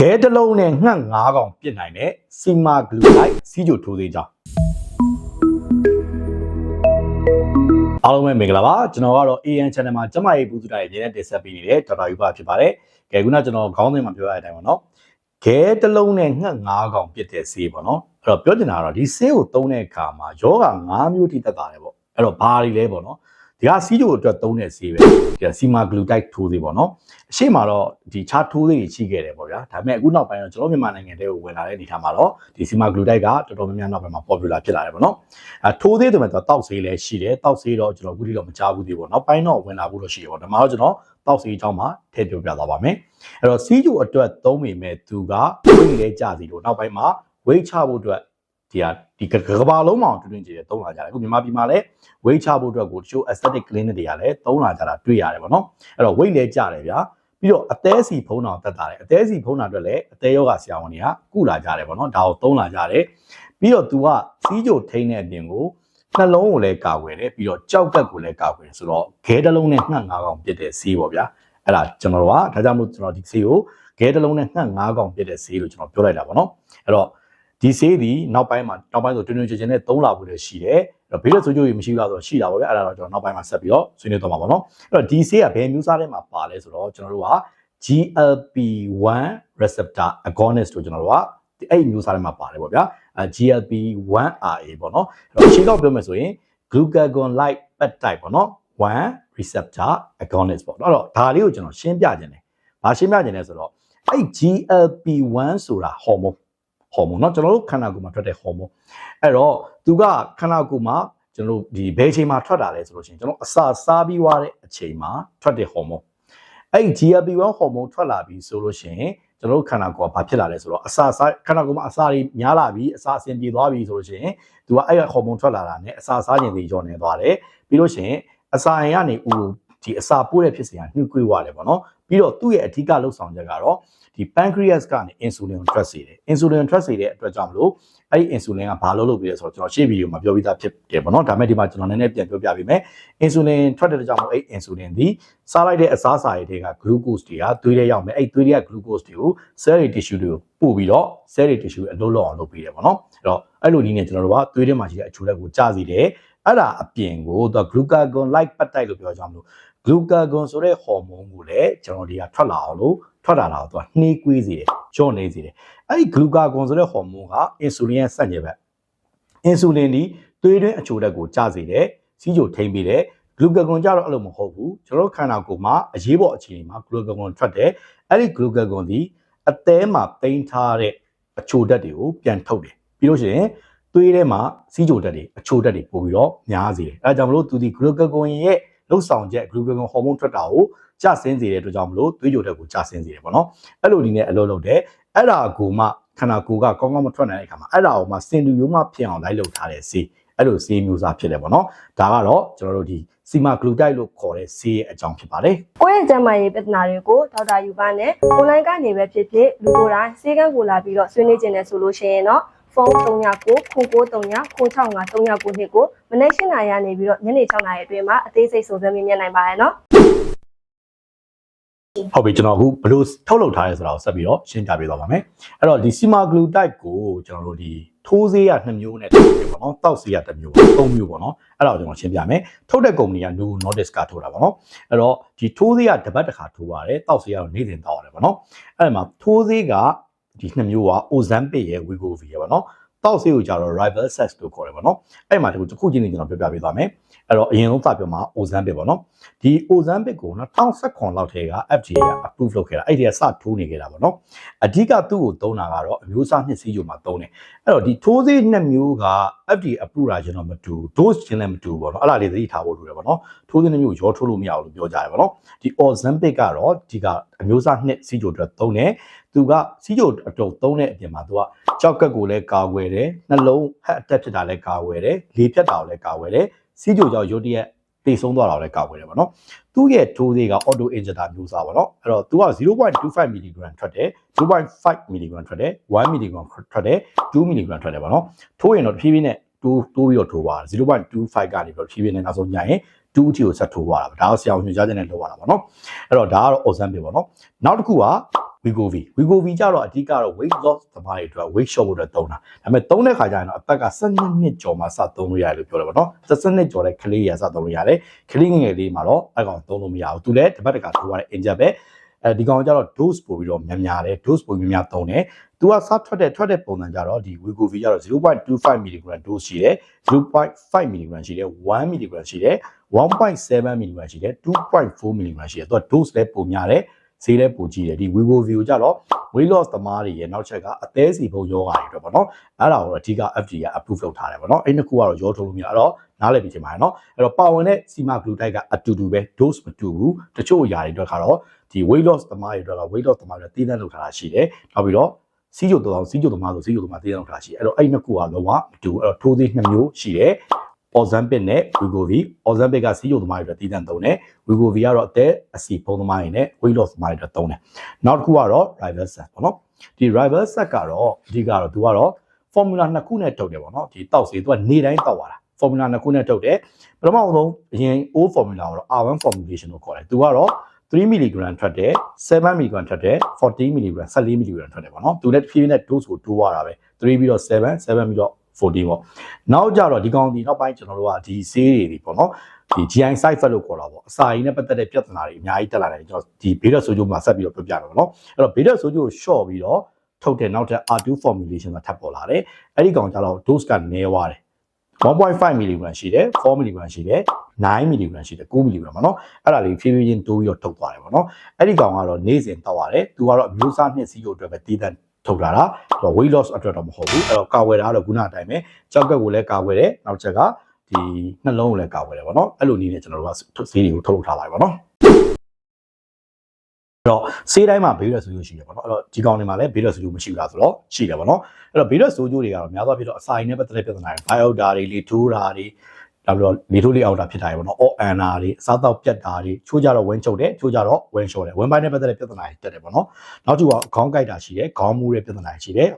ခဲတစ်လုံးနဲ့ငှက်၅កောင်ပြစ်နိုင်တဲ့စီမာဂလူလိုက်စီဂျိုထိုးသေးကြောင်းအားလုံးပဲမင်္ဂလာပါကျွန်တော်ကတော့ AN channel မှာကျမရေးဘူးစုတာရေးအမြဲတမ်းတင်ဆက်ပေးနေတဲ့ဒေါက်တာယူပါဖြစ်ပါတယ်ကဲခုနကကျွန်တော်ခေါင်းစဉ်မှာပြောရတဲ့အတိုင်းပါနော်ခဲတစ်လုံးနဲ့ငှက်၅កောင်ပြစ်တဲ့ဆေးပေါ့နော်အဲ့တော့ပြောချင်တာကတော့ဒီဆေးကိုသုံးတဲ့အခါမှာယောဂ၅မျိုးထိတက်တာတယ်ပေါ့အဲ့တော့ဘာတွေလဲပေါ့နော် ဒီကစီဂျိုအတွက်သုံးတဲ့ဆေးပဲဒီကစီမာဂလူတိုက်ထိုးသေးပေါ့နော်အရှိမတော့ဒီခြားထိုးသေးတွေရှိခဲ့တယ်ပေါ့ဗျာဒါပေမဲ့အခုနောက်ပိုင်းတော့ကျွန်တော်မြန်မာနိုင်ငံတဲကိုဝင်လာတဲ့အနေထားမှာတော့ဒီစီမာဂလူတိုက်ကတော်တော်များများနောက်ပိုင်းမှာ popular ဖြစ်လာတယ်ပေါ့နော်အဲထိုးသေးတယ်မဲ့တော့တောက်ဆေးလည်းရှိတယ်တောက်ဆေးတော့ကျွန်တော်အခုထိတော့မကြားဘူးသေးပေါ့နောက်ပိုင်းတော့ဝင်လာဖို့တော့ရှိတယ်ပေါ့ဒါမှတော့ကျွန်တော်တောက်ဆေးအကြောင်းမှာထည့်ပြောပြသွားပါမယ်အဲ့တော့စီဂျိုအတွက်သုံးမိမဲ့သူကဝိတ်လဲကြစီလို့နောက်ပိုင်းမှာဝိတ်ချဖို့အတွက် ဒီဟာဒီကကဘာလုံးမောင်တွင်တွင်ကြည့်တယ်သုံးလာကြတယ်အခုမြန်မာပြည်မှာလည်းဝိတ်ချဖို့အတွက်ကိုတချို့ aesthetic clinic တွေကလည်းသုံးလာကြတာတွေ့ရတယ်ပေါ့နော်အဲ့တော့ဝိတ်လဲကြတယ်ဗျာပြီးတော့အသေးစီဖုံးတော်တက်တာတယ်အသေးစီဖုံးတာအတွက်လည်းအသေးယောဂဆရာဝန်တွေကကုလာကြတယ်ပေါ့နော်ဒါကိုသုံးလာကြတယ်ပြီးတော့ तू ကစီးကြိုထိန်းတဲ့အပြင်ကိုနှလုံးကိုလည်းကာကွယ်တယ်ပြီးတော့ကြောက်ကက်ကိုလည်းကာကွယ်တယ်ဆိုတော့ခဲတစ်လုံးနဲ့ငှက်၅កောင်ပြစ်တဲ့ဆေးပေါ့ဗျာအဲ့ဒါကျွန်တော်တို့ကဒါကြောင့်မို့ကျွန်တော်ဒီဆေးကိုခဲတစ်လုံးနဲ့ငှက်၅កောင်ပြစ်တဲ့ဆေးလို့ကျွန်တော်ပြောလိုက်တာပေါ့နော်အဲ့တော့ ဒီဆေးဒီနောက်ပိုင်းမှာနောက်ပိုင်းဆိုတွင်တွင်ချင်းချင်းနဲ့သုံးလာဖို့လည်းရှိတယ်အဲ့တော့ဘေးလက်ဆိုးကျိုးကြီးမရှိဘူးလားဆိုတော့ရှိတာပေါ့ဗျာအဲ့ဒါတော့ကျွန်တော်နောက်ပိုင်းမှာဆက်ပြီးတော့ဆွေးနွေးသွားမှာပေါ့နော်အဲ့တော့ဒီဆေးကဘယ်မျိုးစားထဲမှာပါလဲဆိုတော့ကျွန်တော်တို့က GLP-1 receptor agonist တို့ကျွန်တော်တို့ကအဲ့ဒီမျိုးစားထဲမှာပါတယ်ပေါ့ဗျာအဲ GLP-1RA ပေါ့နော်အဲ့တော့ရှင်းတော့ပြောမယ်ဆိုရင် glucagon like peptide ပေါ့နော်1 receptor agonist ပေါ့နော်အဲ့တော့ဒါလေးကိုကျွန်တော်ရှင်းပြခြင်းတယ်။ဘာရှင်းပြခြင်းလဲဆိုတော့အဲ့ GLP-1 ဆိုတာဟော်မုန်း ဟော်မုန်းเนาะကျွန်တော်တို့ခန္ဓာကိုယ်မှာထွက်တဲ့ဟော်မုန်းအဲ့တော့သူကခန္ဓာကိုယ်မှာကျွန်တော်တို့ဒီဘယ်အချိန်မှာထွက်တာလဲဆိုလို့ရှိရင်ကျွန်တော်အစာစားပြီးွားတဲ့အချိန်မှာထွက်တဲ့ဟော်မုန်းအဲ့ဒီ GLP-1 ဟော်မုန်းထွက်လာပြီဆိုလို့ရှိရင်ကျွန်တော်တို့ခန္ဓာကိုယ်ကဘာဖြစ်လာလဲဆိုတော့အစာစားခန္ဓာကိုယ်မှာအစာတွေများလာပြီအစာအဆင်ပြေသွားပြီဆိုလို့ရှိရင်သူကအဲ့ရဟော်မုန်းထွက်လာတာနဲ့အစာစားခြင်းတွေကြောနေသွားတယ်ပြီးလို့ရှိရင်အစာရင်ကနေဥဒီအစာပိုးတဲ့ဖြစ်စဉ်ကနှုတ်ကွေးသွားတယ်ပေါ့နော်ပြီးတော့သူ့ရဲ့အဓိကလှုပ်ဆောင်ချက်ကတော့ ဒီ pancreas ကနေ insulin ကို ထွက်စေတယ် insulin ထွက်စေတဲ့အတွက်ကြောင့်မလို့အဲ့ဒီ insulin ကဘာလို့လုပ်ပြီးလဲဆိုတော့ကျွန်တော်ရှေ့ဗီဒီယိုမှာပြောပြီးသားဖြစ်တယ်ပေါ့နော်ဒါပေမဲ့ဒီမှာကျွန်တော်နည်းနည်းပြန်ပြောပြပေးမယ် insulin ထွက်တဲ့အတွက်ကြောင့်မလို့အဲ့ insulin ဒီစားလိုက်တဲ့အစားအစာတွေက glucose တွေကသွေးထဲရောက်မယ်အဲ့သွေးတွေက glucose တွေကို cell tissue တွေကိုပို့ပြီးတော့ cell tissue အလုပ်လုပ်အောင်လုပ်ပေးတယ်ပေါ့နော်အဲ့တော့အဲ့လိုနည်းနဲ့ကျွန်တော်တို့ကသွေးထဲမှာရှိတဲ့အချိုလက်ကိုကျစေတယ်အဲ့ဒါအပြင်ကိုသူ glucagon like peptide လို့ပြောကြမလို့ glucagon ဆိုတဲ့ဟော်မုန်းကိုလည်းကျွန်တော်တွေကထွက်လာအောင်လို့ ထွက်လာတာတော့သူကနှေးကွေးစေတယ်ကြော့နေစေတယ်အဲ့ဒီ glucagon ဆိုတဲ့ဟော်မုန်းက insulin ရဲ့ဆန့်ကျင်ဘက် insulin ဒီသွေးတွင်းအချိုဓာတ်ကိုကျစေတယ်စီးချိုထိမ့်ပေးတယ် glucagon ကြတော့အဲ့လိုမဟုတ်ဘူးကျွန်တော်တို့ခန္ဓာကိုယ်မှာအရေးပေါ်အခြေအနေမှာ glucagon ထွက်တယ်အဲ့ဒီ glucagon ဒီအသည်းမှာပိန်းထားတဲ့အချိုဓာတ်တွေကိုပြန်ထုတ်တယ်ပြီးလို့ရှိရင်သွေးထဲမှာစီးချိုဓာတ်တွေအချိုဓာတ်တွေပို့ပြီးတော့များစေတယ်အဲဒါကြောင့်မလို့သူဒီ glucagon ရဲ့လှုပ်ဆောင်ချက် glucagon ဟော်မုန်းထွက်တာကို ကျဆင်းစေတဲ့အတွက်ကြောင့်မလို့သွေးကြိုဓာတ်ကိုကျဆင်းစေတယ်ပေါ့နော်အဲ့လိုဒီနဲ့အလုပ်လုပ်တယ်အဲ့ဒါကိုမှခန္ဓာကိုယ်ကကောင်းကောင်းမထွက်နိုင်တဲ့အခါမှာအဲ့ဒါကိုမှစင်တူရိုးမှဖြစ်အောင်လိုက်လုပ်ထားတဲ့ဆေးအဲ့လိုဆေးမျိုးစားဖြစ်တယ်ပေါ့နော်ဒါကတော့ကျွန်တော်တို့ဒီစီမာဂလူတိုက်လို့ခေါ်တဲ့ဆေးရဲ့အကြောင်းဖြစ်ပါတယ်ကိုယ့်ရဲ့ကျန်းမာရေးပြဿနာတွေကိုဒေါက်တာယူပါနဲ့ online ကနေပဲဖြစ်ဖြစ်လူကိုယ်တိုင်စေကန်းကိုလာပြီးတော့ဆွေးနွေးခြင်းနဲ့ဆိုလို့ရှိရင်တော့ဖုန်း39ကိုခု939ခု65 39နှစ်ကိုမနေ့၈နာရီကနေပြီးတော့ညနေ6နာရီအတွင်းမှာအသေးစိတ်စုံစမ်းမြင်နိုင်ပါရဲ့နော် ဟုတ်ပြီကျွန်တော်အခုဘယ်လိုထုတ်လုပ်ထားရဲဆိုတာကိုဆက်ပြီးတော့ရှင်းပြပေးသွားပါမယ်အဲ့တော့ဒီစီမာဂလူတိုက်ကိုကျွန်တော်တို့ဒီထိုးဆေးရ2မျိုးနဲ့ထုတ်တယ်ပေါ့နော်တောက်ဆေးရ1မျိုး3မျိုးပေါ့နော်အဲ့ဒါကိုကျွန်တော်ရှင်းပြမယ်ထုတ်တဲ့ကုမ္ပဏီက Novo Nordisk ကထုတ်တာပေါ့နော်အဲ့တော့ဒီထိုးဆေးရတစ်ပတ်တစ်ခါထိုးရတယ်တောက်ဆေးရတော့နေ့စဉ်တောက်ရတယ်ပေါ့နော်အဲ့ဒါမှာထိုးဆေးကဒီ2မျိုးက Ozempic ရဲ့ Wegovy ရဲ့ပေါ့နော် တောက်ဆေးကိုကြတော့ Rival Sex လို့ခေါ်တယ်ပေါ့နော်အဲ့မှာတခုတစ်ခုချင်းနေကျွန်တော်ပြောပြပေးသွားမယ်အဲ့တော့အရင်ဆုံးစပြောမှာ Ozempic ပေါ့နော်ဒီ Ozempic ကို2019လောက်ထဲက FDA က approve လုပ်ခဲ့တာအဲ့ဒီကစထိုးနေခဲ့တာပေါ့နော်အဓိကသူ့ကိုသုံးတာကတော့အမျိုးအစားနှစ်စီးကြိုမှာသုံးတယ်အဲ့တော့ဒီထိုးသေးနှစ်မျိုးက FDA approve တာကျွန်တော်မတူ dose ချင်းလည်းမတူဘူးပေါ့နော်အဲ့ဒါလေးသတိထားဖို့လိုတယ်ပေါ့နော်ထိုးသေးနှစ်မျိုးရောထိုးလို့မရဘူးလို့ပြောကြတယ်ပေါ့နော်ဒီ Ozempic ကတော့ဒီကအမျိုးအစားနှစ်စီးကြိုအတွက်သုံးတယ်သူကစီးကြိုအတုပ်သုံးတဲ့အပြင်မှာသူကကြောက်ကက်ကိုလည်းကာကွယ်တယ်နှလုံးဟက်အတက်ဖြစ်တာလည်းကာကွယ်တယ်လေဖြတ်တာကိုလည်းကာကွယ်တယ်စီးကြိုကြောင့်ရုတ်တရက်တေဆုံးသွားတာကိုလည်းကာကွယ်တယ်ပေါ့နော်သူ့ရဲ့ထိုးသေးက auto injector မျိုးစားပေါ့နော်အဲ့တော့သူက0.25 mg ထွက်တယ်2.5 mg ထွက်တယ်1 mg ထွက်တယ်2 mg ထွက်တယ်ပေါ့နော်ထိုးရင်တော့တဖြည်းဖြည်းနဲ့တိုးတိုးပြီးတော့ထိုးသွားတာ0.25ကနေပြီးတော့တဖြည်းဖြည်းနဲ့နောက်ဆုံးညရင်2အထိကိုဆက်ထိုးသွားတာဒါတော့ဆရာဝန်ညွှန်ကြားချက်နဲ့လုပ်ရတာပေါ့နော်အဲ့တော့ဒါကတော့ Ozempic ပေါ့နော်နောက်တစ်ခုက Wegovy Wegovy ကြတော့အဓိကတော့ weight loss သမားတွေအတွက် weight short ဖို့အတွက်သုံးတာဒါပေမဲ့သုံးတဲ့ခါကျရင်တော့အသက်က12နှစ်ကျော်မှစသုံးလို့ရတယ်လို့ပြောတယ်ပေါ့နော်12နှစ်ကျော်တဲ့ကလေးရစသုံးလို့ရတယ်ကလေးငယ်ငယ်လေးမှာတော့အကောင်သုံးလို့မရဘူးသူလည်းတစ်ပတ်တစ်ခါထိုးရတဲ့ inject ပဲအဲဒီကောင်ကျတော့ dose ပို့ပြီးတော့များများတယ် dose ပို့ပြီးများသုံးတယ်သူကစထွက်တဲ့ထွက်တဲ့ပုံစံကြတော့ဒီ Wegovy ကျတော့0.25 mg dose ရှိတယ်0.5 mg ရှိတယ်1 mg ရှိတယ်1.7 mg ရှိတယ်2.4 mg ရှိတယ်သူက dose လည်းပုံများတယ် ဈေးလည်းပိုကြီးတယ်ဒီ Wegovy ကိုကြတော့ weight loss သမားတွေရဲ့နောက်ချက်ကအသေးစီဘုံယောဂါတွေအတွက်ပေါ့နော်အဲ့ဒါကိုတော့အဓိက FDA က approve လုပ်ထားတယ်ပေါ့နော်အဲ့နှစ်ခုကတော့ရောထုတ်လို့မရအဲ့တော့နားလည်ပြီးချိန်ပါတယ်နော်အဲ့တော့ပါဝင်တဲ့ semaglutide ကအတူတူပဲ dose မတူဘူးတချို့အရာတွေအတွက်ကတော့ဒီ weight loss သမားတွေအတွက်က weight loss သမားတွေတည်တံ့လုပ်ထားတာရှိတယ်နောက်ပြီးတော့စီးကြိုတောင်စီးကြိုသမားဆိုစီးကြိုသမားတည်တံ့လုပ်ထားတာရှိတယ်အဲ့တော့အဲ့နှစ်ခုကလုံးဝမတူဘူးအဲ့တော့ထိုးသေးနှစ်မျိုးရှိတယ် Ozempic နဲ့ Wegovy Ozempic ကစီးကြိုသမားတွေအတွက်တည်တံ့သုံးတယ် Wegovy ကတော့အသက်အစီဖုံးသမားတွေနဲ့ weight loss သမားတွေအတွက်သုံးတယ်နောက်တစ်ခုကတော့ Ribosat ပေါ့နော်ဒီ Ribosat ကတော့အဓိကတော့သူကတော့ formula နှစ်ခုနဲ့ထုတ်တယ်ပေါ့နော်ဒီတောက်စီသူကနေတိုင်းတောက်ရတာ formula နှစ်ခုနဲ့ထုတ်တယ်ပထမဆုံးအရင် O formula ကိုတော့ R1 formulation လို့ခေါ်တယ်သူကတော့3 mg ထွက်တယ်7 mg ထွက်တယ်14 mg 14 mg ထွက်တယ်ပေါ့နော်သူလည်းဖြည်းဖြည်းနဲ့ dose ကိုတိုးရတာပဲ3ပြီးတော့7 7ပြီးတော့ 14ပေါ့နောက်ကြတော့ဒီကောင်ဒီနောက်ပိုင်းကျွန်တော်တို့ကဒီဆေးတွေတွေပေါ့နော်ဒီ GI side effect လို့ခေါ်တာပေါ့အစာရည်နဲ့ပတ်သက်တဲ့ပြဿနာတွေအများကြီးတက်လာတယ်ကျွန်တော်ဒီဘေးရက်ဆိုးကျိုးမှာဆက်ပြီးတော့ပြောပြမယ်ပေါ့နော်အဲ့တော့ဘေးရက်ဆိုးကျိုးကို short ပြီးတော့ထုတ်တဲ့နောက်ထပ် R2 formulation ကထပ်ပေါ်လာတယ်အဲ့ဒီကောင်ကြတော့ dose ကနည်းသွားတယ်1.5 mg ရှိတယ်4 mg ရှိတယ်9 mg ရှိတယ်9 mg ပေါ့နော်အဲ့ဒါလေးဖြည်းဖြည်းချင်းတိုးပြီးတော့ထုတ်သွားတယ်ပေါ့နော်အဲ့ဒီကောင်ကတော့နေ့စဉ်တောက်ရတယ်သူကတော့အမျိုးအစားနှစ်စီးကိုအတွက်ပဲတည်တံ့ ထုတ်လာတာတော့ weight loss အတွက်တော့မဟုတ်ဘူးအဲ့တော့ကာဝယ်တာကတော့ခုနအတိုင်းပဲကြောက်ကက်ကိုလည်းကာဝယ်တယ်နောက်ချက်ကဒီနှလုံးကိုလည်းကာဝယ်တယ်ပေါ့နော်အဲ့လိုနည်းနဲ့ကျွန်တော်တို့ကဈေးတွေကိုထုတ်လုပ်ထားပါတယ်ပေါ့နော်အဲ့တော့ဆေးတိုင်းမှာဘေးရက်ဆိုးကျိုးရှိတယ်ပေါ့နော်အဲ့တော့ဒီကောင်တွေမှာလည်းဘေးရက်ဆိုးကျိုးမရှိဘူးလားဆိုတော့ရှိတယ်ပေါ့နော်အဲ့တော့ဘေးရက်ဆိုးကျိုးတွေကတော့များသောအားဖြင့်တော့အစာရည်နဲ့ပတ်သက်တဲ့ပြဿနာတွေဘိုင်အိုတာတွေလေထိုးတာတွေနောက် ပြီးတော့လေထိုးလေအောက်တာဖြစ်တာတွေပေါ့နော်အော်အန်နာတွေအစားတောက်ပြတ်တာတွေချိုးကြတော့ဝင်းချုပ်တယ်ချိုးကြတော့ဝင်းလျှော်တယ်ဝင်းပိုင်းနဲ့ပတ်သက်တဲ့ပြဿနာတွေတက်တယ်ပေါ့နော်နောက်တစ်ခုကခေါင်းကိုက်တာရှိတယ်ခေါင်းမူးတဲ့ပြဿနာတွေရှိတယ်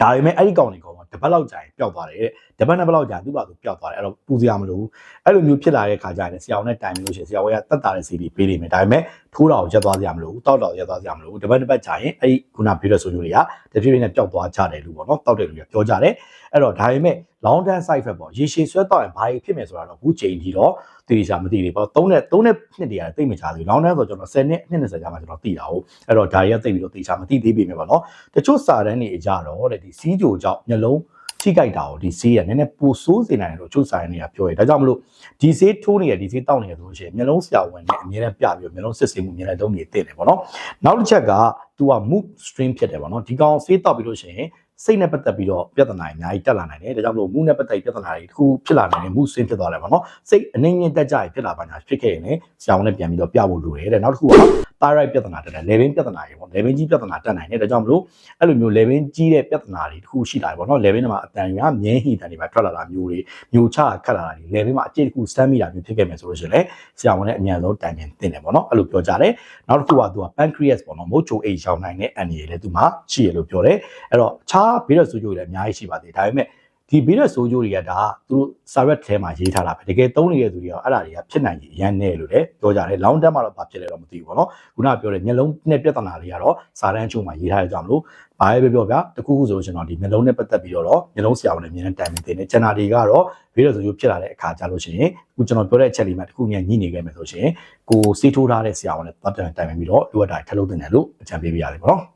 ဒါပေမဲ့အဲ့ဒီကောင်တွေကောင်ကတပတ်လောက်ကြာရင်ပျောက်သွားတယ်တဲ့တပတ်နှစ်ပတ်လောက်ကြာသူ့ဘာသူပျောက်သွားတယ်အဲ့တော့ပူစရာမလိုဘူးအဲ့လိုမျိုးဖြစ်လာတဲ့ခါကျရင်ဆရာဝန်နဲ့တိုင်ပြီးလို့ရှိရင်ဆရာဝန်ကတက်တာတဲ့စီတွေပေးနေမယ်ဒါပေမဲ့ထိုးတာကိုရက်သွားစရာမလိုဘူးတောက်တာကိုရက်သွားစရာမလိုဘူးတပတ်တစ်ပတ်ကြာရင်အဲ့ဒီခုနပြောတဲ့ဆိုမျိုးတွေကတဖြည်းဖြည်းနဲ့ပျောက်သွားကြတယ်လို့ပေါ့နော်တောက်တဲ့လူတွေကပြောကြတယ်အဲ့တော့ဒါပေမဲ့ long term side effect ပေါ့ရေရှည်ဆွဲတောက်ရင်ဘာတွေဖြစ်မယ်ဆိုတာတော့အခုချိန်ထိတော့သိချာမသိသေးဘူးပေါ့3နဲ့3နဲ့နှစ်တည်းရတယ်သိမချသေးဘူး long term ဆိုကျွန်တော်10နှစ်နှစ်20ကြာမှကျွန်တော်သိတာဟုတ်အဲ့တော့ဒါတွေကသိပြီးတော့သိချာမသိသေးပေမဲ့ပေါ့နော်တချို့စာတန်းတွေအကြတော့တဲ့ဒီစီးကြိုကြောင့်မျိုးလုံးထိကြိုက်တာကိုဒီဆေးရနည်းနည်းပိုဆိုးစေနိုင်တယ်လို့ချို့ဆိုင်တွေကပြောရဲဒါကြောင့်မလို့ဒီဆေးထိုးနေရဒီဆေးတောက်နေရဆိုလို့ရှိရင်မျိုးလုံးဆရာဝန်နဲ့အများနဲ့ပြပြီးတော့မျိုးလုံးစစ်ဆေးမှုအများနဲ့လုပ်နေတင်တယ်ပေါ့နော်နောက်တစ်ချက်က तू က mood stream ဖြစ်တယ်ပေါ့နော်ဒီကောင်ဆေးတောက်ပြီးလို့ရှိရင် စိတ်နဲ့ပတ်သက်ပြီးတော့ပြဿနာတွေအများကြီးတက်လာနိုင်တယ်ဒါကြောင့်မလို့မူနဲ့ပတ်သက်ပြဿနာတွေတစ်ခုဖြစ်လာနိုင်တယ်မူဆွင်းဖြစ်သွားတယ်ပေါ့နော်စိတ်အနေငယ်တက်ကြရဖြစ်လာပါညာဖြစ်ခဲ့ရင်လည်းဆရာဝန်နဲ့ပြန်ပြီးတော့ပြဖို့လိုတယ်တဲ့နောက်တစ်ခုက thyroid ပြဿနာတက်တယ် level ပြဿနာတွေပေါ့ level ကြီးပြဿနာတက်နိုင်တယ်ဒါကြောင့်မလို့အဲ့လိုမျိုး level ကြီးတဲ့ပြဿနာတွေတစ်ခုရှိလာတယ်ပေါ့နော် level မှာအတန်ရမြဲဟီတန်တွေပါထွက်လာတာမျိုးတွေမျိုးချခတ်လာတာတွေ level မှာအကျိတ်တစ်ခု stand မိတာမျိုးဖြစ်ခဲ့မယ်ဆိုလို့ရှိရင်လည်းဆရာဝန်နဲ့အမြန်ဆုံးတိုင်ပင်တင်တယ်ပေါ့နော်အဲ့လိုပြောကြတယ်နောက်တစ်ခုကသူက pancreas ပေါ့နော်မိုးချိုအိတ်ရောင်နိုင်တဲ့အန်ရည်လည်းသူမှာရှိရလို့ပြောတယ်အဲ့တော့ခြားဘေးရဆိုးကျိုးတွေလည်းအများကြီးရှိပါသေးတယ်ဒါပေမဲ့ဒီဘေးရဆိုးကျိုးတွေကဒါသူတို့စာရွက်ထဲမှာရေးထားတာပဲတကယ်သုံးနေတဲ့သူတွေကအဲ့ဒါတွေကဖြစ်နိုင်ကြီးအရန်နေလို့လည်းပြောကြတယ် long term မှာတော့ဘာဖြစ်လဲတော့မသိဘူးပေါ့နော်ခုနကပြောတဲ့မျက်လုံးနဲ့ပြဿနာတွေကတော့စာတန်းအချို့မှာရေးထားရကြမလို့ဘာပဲပြောပြောဗျာတခုခုဆိုလို့ကျွန်တော်ဒီမျက်လုံးနဲ့ပတ်သက်ပြီးတော့မျက်လုံးဆရာဝန်နဲ့အမြင်နဲ့တိုင်ပင်တင်နေကျန်တာတွေကတော့ဘေးရဆိုးကျိုးဖြစ်လာတဲ့အခါကြလို့ရှိရင်ခုကျွန်တော်ပြောတဲ့အချက်လေးမှတခုမြန်ညှိနေခဲ့မယ်ဆိုရှင်ကိုစီးထိုးထားတဲ့ဆရာဝန်နဲ့ပတ်သက်တိုင်ပင်ပြီးတော့လိုအပ်တာထပ်လုပ်တင်တယ်လို့အကြံပေးပြရတယ်ပေါ့နော်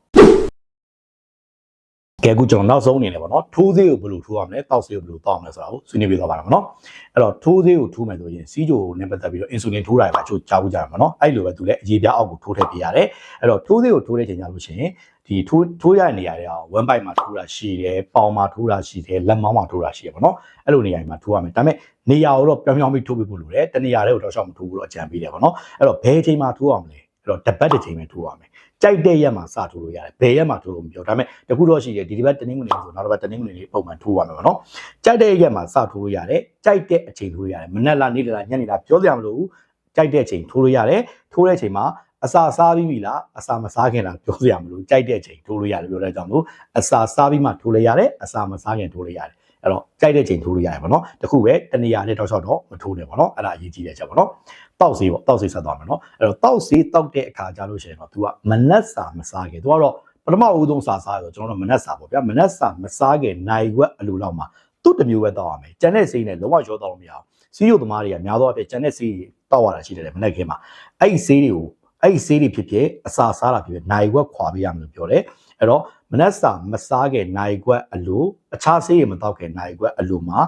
ကဲအခုကျွန်တော်နောက်ဆုံးအနေနဲ့ပေါ့နော်ထိုးသေးကိုဘယ်လိုထိုးရမလဲတောက်ဆေးကိုဘယ်လိုတောက်ရမလဲဆိုတာကိုဆွေးနွေးပြသွားပါမယ်နော်အဲ့တော့ထိုးသေးကိုထိုးမယ်ဆိုရင်စီးကြိုနဲ့ပတ်သက်ပြီးတော့အင်ဆူလင်ထိုးတာတွေပါချို့ကြားဘူးကြမှာနော်အဲ့လိုပဲသူလည်းအရေးပြားအောက်ကိုထိုးထည့်ပြရတယ်အဲ့တော့ထိုးသေးကိုထိုးတဲ့ချိန်ကြလို့ရှိရင်ဒီထိုးထိုးရတဲ့နေရာတွေကဝမ်ပိုက်မှာထိုးတာရှိတယ်ပေါင်မှာထိုးတာရှိတယ်လက်မောင်းမှာထိုးတာရှိတယ်ပေါ့နော်အဲ့လိုနေရာတွေမှာထိုးရမယ်ဒါပေမဲ့နေရာကိုတော့ပြောင်းပြောင်းပြီးထိုးပြဖို့လိုတယ်တနေရာတွေကိုတော့ရှောက်မထိုးဘူးတော့အကြံပေးတယ်ပေါ့နော်အဲ့တော့ဘယ်အချိန်မှာထိုးအောင်လဲ အဲ့တော့တပတ်တစ်ချိန်ပဲထိုးရမယ်ကြိုက်တဲ့ရက်မှာစထိုးလို့ရတယ်ဘယ်ရက်မှာထိုးလို့မပြောဒါပေမဲ့တခုတော့ရှိတယ်ဒီဒီဘက်တနင်္ဂနွေဆိုနောက်တစ်ပတ်တနင်္ဂနွေလေးပုံမှန်ထိုးရမယ်ပေါ့နော်ကြိုက်တဲ့ရက်မှာစထိုးလို့ရတယ်ကြိုက်တဲ့အချိန်ထိုးလို့ရတယ်မနက်လားနေ့လားညနေလားပြောစရာမလိုဘူးကြိုက်တဲ့အချိန်ထိုးလို့ရတယ်ထိုးတဲ့အချိန်မှာအစာစားပြီးပြီလားအစာမစားခင်လားပြောစရာမလိုကြိုက်တဲ့အချိန်ထိုးလို့ရတယ်ပြောတဲ့ကြောင့်လို့အစာစားပြီးမှထိုးလို့ရတယ်အစာမစားခင်ထိုးလို့ရတယ် အဲ့တော့ကြိုက်တဲ့ချိန်ထိုးလို့ရတယ်ပေါ့နော်တခုပဲတနေရာနဲ့တောက်လျှောက်တော့မထိုးနဲ့ပေါ့နော်အဲ့ဒါအရေးကြီးတဲ့ချက်ပေါ့နော်တောက်ဆေးပေါ့တောက်ဆေးဆက်သွားမယ်နော်အဲ့တော့တောက်ဆေးတောက်တဲ့အခါကြလို့ရှိရင်တော့ तू ကမနက်စာမစားခင် तू ကတော့ပထမဦးဆုံးစာစားရတော့ကျွန်တော်တို့မနက်စာပေါ့ဗျာမနက်စာမစားခင်နိုင်ဝက်အလိုလောက်မှာသူ့တစ်မျိုးပဲတောက်ရမယ်ကျန်တဲ့ဆေးနဲ့လုံးဝရောတောက်လို့မရအောင်စီးရုပ်သမားတွေကများသောအားဖြင့်ကျန်တဲ့ဆေးတွေတောက်ရတာရှိတယ်လေမနက်ခင်းမှာအဲ့ဒီဆေးတွေကိုအဲ့ဒီဆေးတွေဖြစ်ဖြစ်အစာစားတာဖြစ်ဖြစ်နိုင်ဝက်ခွာပေးရမယ်လို့ပြောတယ်အဲ့တော့ မနက်စာမစားခင်နိုင်ခွက်အလိုအခြားဆေးတွေမတောက်ခင်နိုင်ခွက်အလိုမှာ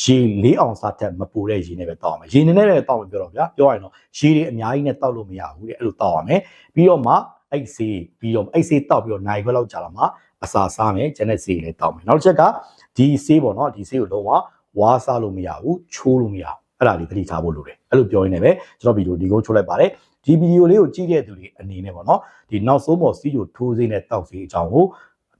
ရေ၄အောင်စားထက်မပူတဲ့ရေနဲ့ပဲတောက်ရမယ်ရေနဲ့လည်းတောက်မယ်ပြောတော့ဗျာပြောရရင်တော့ရေတွေအများကြီးနဲ့တောက်လို့မရဘူးတဲ့အဲ့လိုတောက်ရမယ်ပြီးတော့မှအဲ့ဆေးပြီးတော့အဲ့ဆေးတောက်ပြီးတော့နိုင်ခွက်လောက်ကြာလာမှအစာစားမယ်ကျန်တဲ့ဆေးတွေလည်းတောက်မယ်နောက်တစ်ချက်ကဒီဆေးပေါ့နော်ဒီဆေးကိုလုံးဝဝါးစားလို့မရဘူးချိုးလို့မရဘူးအဲ့ဒါလေးသတိထားဖို့လိုတယ်အဲ့လိုပြောရင်းနဲ့ပဲကျွန်တော်ဗီဒီယိုဒီကုန်းချိုးလိုက်ပါတယ်ဒီဗီဒီယိုလေးကိုကြည့်တဲ့သူတွေအနေနဲ့ပေါ့နော်ဒီနောက်ဆုံးပေါ်စီးကိုထိုးစေးနဲ့တောက်စေးအကြောင်းကို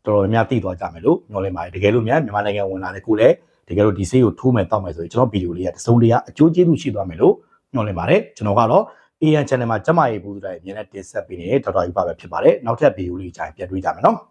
တော်တော်များများသိသွားကြမယ်လို့ညွှန်လင်းပါတယ်တကယ်လို့များမြန်မာနိုင်ငံဝင်လာတဲ့ကိုလည်းတကယ်လို့ဒီဆေးကိုထိုးမယ်တောက်မယ်ဆိုရင်ကျွန်တော်ဗီဒီယိုလေးကတစ်စုံတရာအကျိုးကျေးဇူးရှိသွားမယ်လို့ညွှန်လင်းပါတယ်ကျွန်တော်ကတော့ AN channel မှာကျမရေးဘူးတိုင်းအမြင်နဲ့တင်ဆက်ပေးနေတဲ့ဒေါက်တာယူပါပဲဖြစ်ပါတယ်နောက်ထပ်ဗီဒီယိုလေးကြာရင်ပြန်တွေ့ကြမယ်နော်